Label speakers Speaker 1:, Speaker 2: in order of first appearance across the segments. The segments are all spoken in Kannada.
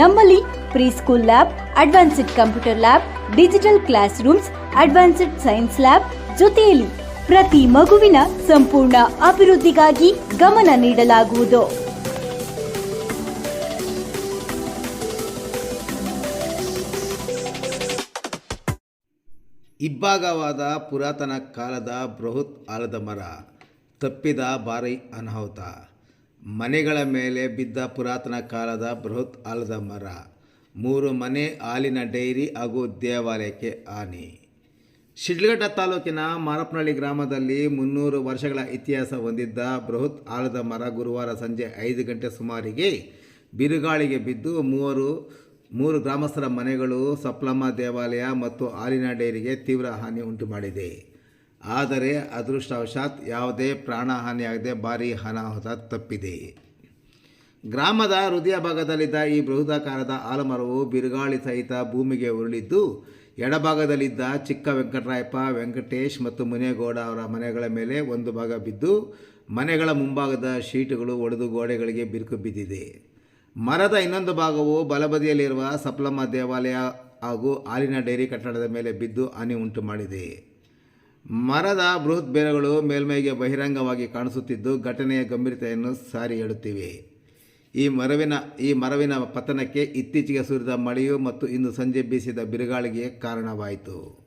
Speaker 1: ನಮ್ಮಲ್ಲಿ preschool lab, advanced computer lab, digital classrooms advanced science lab ಜೊತೆಯಲ್ಲಿ ಪ್ರತಿ ಮಗುವಿನ ಸಂಪೂರ್ಣ ಅಭಿವೃದ್ಧಿಗಾಗಿ ಗಮನ ನೀಡಲಾಗುವುದು.
Speaker 2: ಇಬ್ಬಾಗವಾದ ಪುರಾತನ ಕಾಲದ ಬೃಹತ್ ಆಲದ ಮರ ತಪ್ಪಿದ ಭಾರಿ ಅನಾಹುತ. ಮನೆಗಳ ಮೇಲೆ ಬಿದ್ದ ಪುರಾತನ ಕಾಲದ ಬೃಹತ್ ಆಲದ ಮರ. ಮೂರು ಮನೆ ಹಾಲಿನ ಡೈರಿ ಹಾಗೂ ದೇವಾಲಯಕ್ಕೆ ಹಾನಿ ಶಿಡ್ಲಘಟ್ಟ ತಾಲೂಕಿನ ಮಾರಪ್ಪನಹಳ್ಳಿ ಗ್ರಾಮದಲ್ಲಿ ಮುನ್ನೂರು ವರ್ಷಗಳ ಇತಿಹಾಸ ಹೊಂದಿದ್ದ ಬೃಹತ್ ಆಲದ ಮರ ಗುರುವಾರ ಸಂಜೆ ಐದು ಗಂಟೆ ಸುಮಾರಿಗೆ ಬಿರುಗಾಳಿಗೆ ಬಿದ್ದು ಮೂವರು, ಮೂರು ಗ್ರಾಮಸ್ಥರ ಮನೆಗಳು, ಸಪ್ಲಮ್ಮ ದೇವಾಲಯ ಮತ್ತು ಹಾಲಿನ ಡೈರಿಗೆ ತೀವ್ರ ಹಾನಿ ಉಂಟು ಮಾಡಿದೆ ಆದರೆ ಅದೃಷ್ಟವಶಾತ್ ಯಾವುದೇ ಪ್ರಾಣಹಾನಿಯಾಗದೆ ಭಾರೀ ಅನಾಹುತ ತಪ್ಪಿದೆ. ಗ್ರಾಮದ ಹೃದಯ ಭಾಗದಲ್ಲಿದ್ದ ಈ ಬೃಹದಾಕಾರದ ಆಲಮರವು ಬಿರುಗಾಳಿ ಸಹಿತ ಭೂಮಿಗೆ ಉರುಳಿದ್ದು, ಎಡಭಾಗದಲ್ಲಿದ್ದ ಚಿಕ್ಕ ವೆಂಕಟರಾಯಪ್ಪ, ವೆಂಕಟೇಶ್ ಮತ್ತು ಮುನೇಗೌಡ ಅವರ ಮನೆಗಳ ಮೇಲೆ ಒಂದು ಭಾಗ ಬಿದ್ದು, ಮನೆಗಳ ಮುಂಭಾಗದ ಶೀಟುಗಳು ಒಡೆದು ಗೋಡೆಗಳಿಗೆ ಬಿರುಕು ಬಿದ್ದಿದೆ. ಮರದ ಇನ್ನೊಂದು ಭಾಗವು ಬಲಬದಿಯಲ್ಲಿರುವ ಸಪ್ಲಮ್ಮ ದೇವಾಲಯ ಹಾಗೂ ಹಾಲಿನ ಡೈರಿ ಕಟ್ಟಡದ ಮೇಲೆ ಬಿದ್ದು ಹಾನಿ ಉಂಟು ಮಾಡಿದೆ ಮರದ ಬೃಹತ್ ಬೇರುಗಳು ಮೇಲ್ಮೈಗೆ ಬಹಿರಂಗವಾಗಿ ಕಾಣಿಸುತ್ತಿದ್ದು ಘಟನೆಯ ಗಂಭೀರತೆಯನ್ನು ಸಾರಿ ಹೇಳುತ್ತಿವೆ. ಈ ಮರವಿನ ಈ ಮರವಿನ ಪತನಕ್ಕೆ ಇತ್ತೀಚೆಗೆ ಸುರಿದ ಮಳೆಯು ಮತ್ತು ಇಂದು ಸಂಜೆ ಬೀಸಿದ ಬಿರುಗಾಳಿಗೆ ಕಾರಣವಾಯಿತು.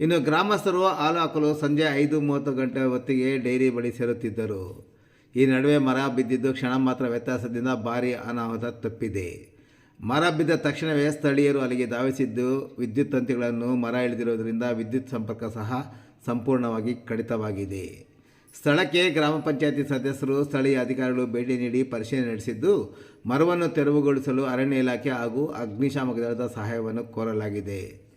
Speaker 2: ಇನ್ನು ಗ್ರಾಮಸ್ಥರು ಹಾಲು ಹಾಕಲು ಸಂಜೆ ಐದು ಮೂವತ್ತು ಗಂಟೆ ಹೊತ್ತಿಗೆ ಡೈರಿ ಬಳಿ ಸೇರುತ್ತಿದ್ದರು. ಈ ನಡುವೆ ಮರ ಬಿದ್ದಿದ್ದು ಕ್ಷಣ ಮಾತ್ರ ವ್ಯತ್ಯಾಸದಿಂದ ಭಾರೀ ಅನಾಹುತ ತಪ್ಪಿದೆ. ಮರ ಬಿದ್ದ ತಕ್ಷಣವೇ ಸ್ಥಳೀಯರು ಅಲ್ಲಿಗೆ ಧಾವಿಸಿದ್ದು ವಿದ್ಯುತ್ ತಂತಿಗಳನ್ನು ಮರ ಇಳಿದಿರುವುದರಿಂದ ವಿದ್ಯುತ್ ಸಂಪರ್ಕ ಸಹ ಸಂಪೂರ್ಣವಾಗಿ ಕಡಿತವಾಗಿದೆ. ಸ್ಥಳಕ್ಕೆ ಗ್ರಾಮ ಪಂಚಾಯತಿ ಸದಸ್ಯರು, ಸ್ಥಳೀಯ ಅಧಿಕಾರಿಗಳು ಭೇಟಿ ನೀಡಿ ಪರಿಶೀಲನೆ ನಡೆಸಿದ್ದು, ಮರವನ್ನು ತೆರವುಗೊಳಿಸಲು ಅರಣ್ಯ ಇಲಾಖೆ ಹಾಗೂ ಅಗ್ನಿಶಾಮಕ ದಳದ ಸಹಾಯವನ್ನು ಕೋರಲಾಗಿದೆ.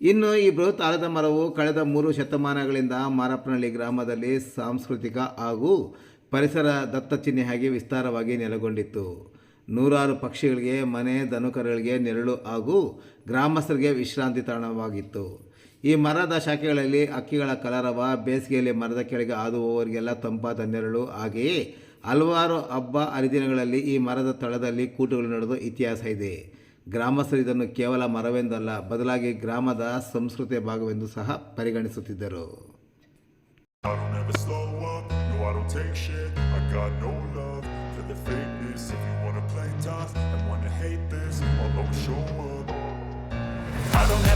Speaker 2: ಇನ್ನು ಈ ಬೃಹತ್ ಆಲದ ಮರವು ಕಳೆದ ಮೂರು ಶತಮಾನಗಳಿಂದ ಮಾರಪ್ಪನಹಳ್ಳಿ ಗ್ರಾಮದಲ್ಲಿ ಸಾಂಸ್ಕೃತಿಕ ಹಾಗೂ ಪರಿಸರ ದತ್ತಚಿಹ್ನೆಯಾಗಿ ವಿಸ್ತಾರವಾಗಿ ನೆಲೆಗೊಂಡಿತ್ತು. ನೂರಾರು ಪಕ್ಷಿಗಳಿಗೆ, ಮನೆ ದನುಕರುಗಳಿಗೆ ನೆರಳು ಹಾಗೂ ಗ್ರಾಮಸ್ಥರಿಗೆ ವಿಶ್ರಾಂತಿ ತಾಣವಾಗಿತ್ತು. ಈ ಮರದ ಶಾಖೆಗಳಲ್ಲಿ ಅಕ್ಕಿಗಳ ಕಲರವ, ಬೇಸಿಗೆಯಲ್ಲಿ ಮರದ ಕೆಳಗೆ ಹಾದು ಹೋಗೋರಿಗೆಲ್ಲ ತಂಪಾದ ನೆರಳು ಹಾಗೆಯೇ ಹಲವಾರು ಹಬ್ಬ ಹರಿದಿನಗಳಲ್ಲಿ ಈ ಮರದ ತಳದಲ್ಲಿ ಕೂಟುಗಳು ನಡೆದು ಇತಿಹಾಸ ಇದೆ. ಗ್ರಾಮಸ್ಥರು ಇದನ್ನು ಕೇವಲ ಮರವೆಂದಲ್ಲ, ಬದಲಾಗಿ ಗ್ರಾಮದ ಸಂಸ್ಕೃತಿಯ ಭಾಗವೆಂದು ಸಹ ಪರಿಗಣಿಸುತ್ತಿದ್ದರು.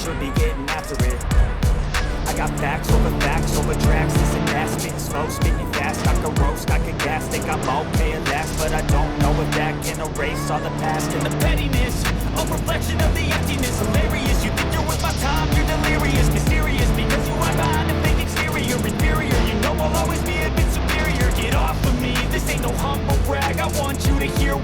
Speaker 3: should be getting after it. I got facts over facts over tracks. This and that, spitting slow, spitting fast. I could roast, I could gas, think I'm okay at last. But I don't know if that can erase all the past And the pettiness, a reflection of the emptiness